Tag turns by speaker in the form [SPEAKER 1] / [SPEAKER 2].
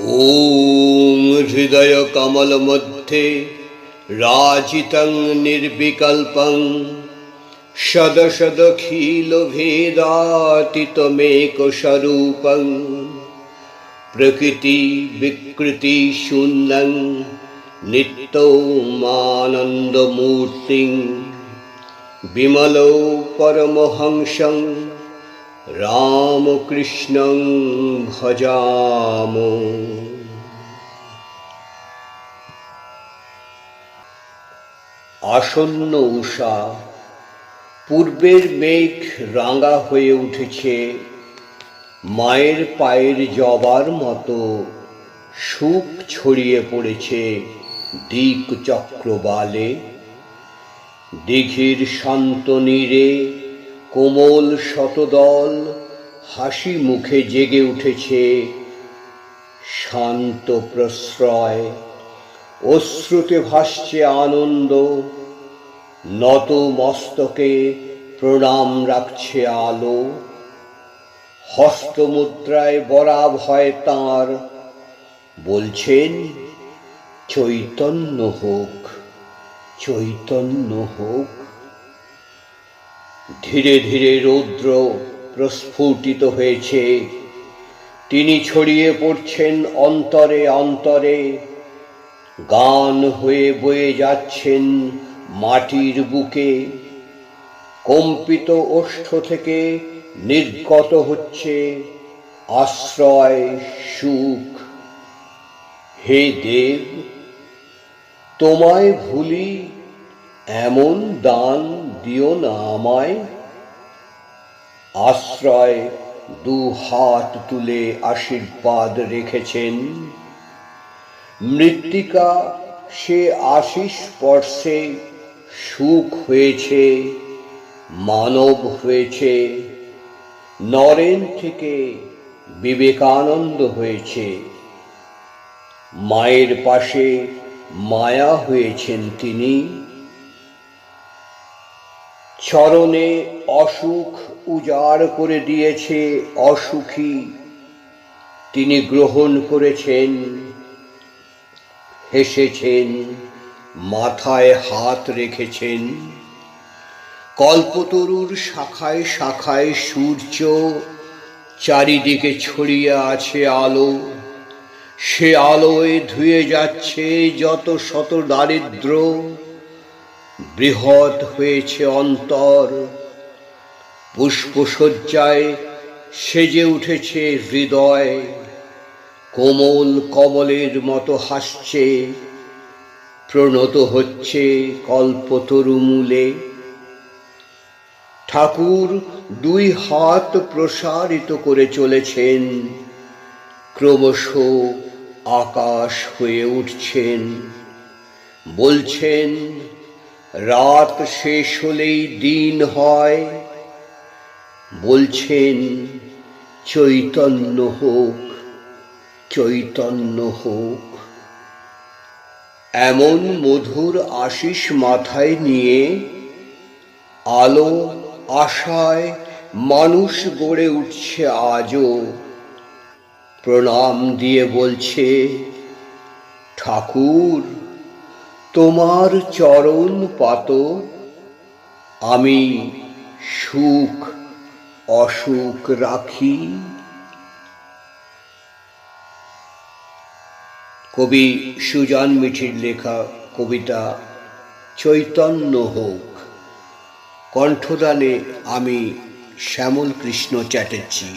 [SPEAKER 1] ॐ हृदयकमलमध्ये राजितं निर्विकल्पं शदशदखिलभेदातितमेकस्वरूपं प्रकृतिविकृतिशून्यं नित्यमानन्दमूर्तिं विमलौ परमहंसं রামকৃষ্ণং ভজাম। আসন্ন উষা, পূর্বের মেঘ রাঙা হয়ে উঠেছে, মায়ের পায়ের জবার মতো সুখ ছড়িয়ে পড়েছে দিক চক্রবালে দিঘির শান্ত নীরে কোমল শতদল, হাসি মুখে জেগে উঠেছে। শান্ত প্রশ্রয়, অশ্রুতে ভাসছে আনন্দ। নত মস্তকে প্রণাম রাখছে আলো। হস্তমুদ্রায় বরাব হয় তাঁর। বলছেন, চৈতন্য হোক চৈতন্য হোক। ধীরে ধীরে রৌদ্র প্রস্ফুটিত হয়েছে। তিনি ছড়িয়ে পড়ছেন অন্তরে অন্তরে। গান হয়ে বয়ে যাচ্ছেন মাটির বুকে। কম্পিত ওষ্ঠ থেকে নির্গত হচ্ছে আশ্রয়, সুখ। হে দেব, তোমায় ভুলি এমন দান দিও না আমায়। আশ্রয় দু হাত তুলে আশীর্বাদ রেখেছেন। মৃত্তিকা সে আশিস স্পর্শে সুখ হয়েছে, মানব হয়েছে, নরেন থেকে বিবেকানন্দ হয়েছে। মায়ের পাশে মায়া হয়েছেন তিনি। চরণে অসুখ উজাড় করে দিয়েছে অসুখী। তিনি গ্রহণ করেছেন, হেসেছেন, মাথায় হাত রেখেছেন। কল্পতরুর শাখায় শাখায় সূর্য চারিদিকে ছড়িয়ে আছে আলো। সে আলোয় ধুয়ে যাচ্ছে যত শত দারিদ্র। বৃহৎ হয়েছে অন্তর। পুষ্পসজ্জায় সেজে উঠেছে হৃদয়। কোমল কমলের মতো হাসছে। প্রণত হচ্ছে কল্পতরু মূলে ঠাকুর দুই হাত প্রসারিত করে চলেছেন। ক্রমশ আকাশ হয়ে উঠছেন। বলছেন রাত শেষ হলেই দিন হয়। বলছেন, চৈতন্য হোক চৈতন্য হোক। এমন মধুর আশিস মাথায় নিয়ে আলো আশায় মানুষ গড়ে উঠছে আজও। প্রণাম দিয়ে বলছে, ঠাকুর তোমার চরণ পাত আমি সুখ, অসুখ রাখি। কবি সুজান মিঠির লেখা কবিতা চৈতন্য হোক। কণ্ঠদানে আমি শ্যামল কৃষ্ণ চ্যাটার্জী।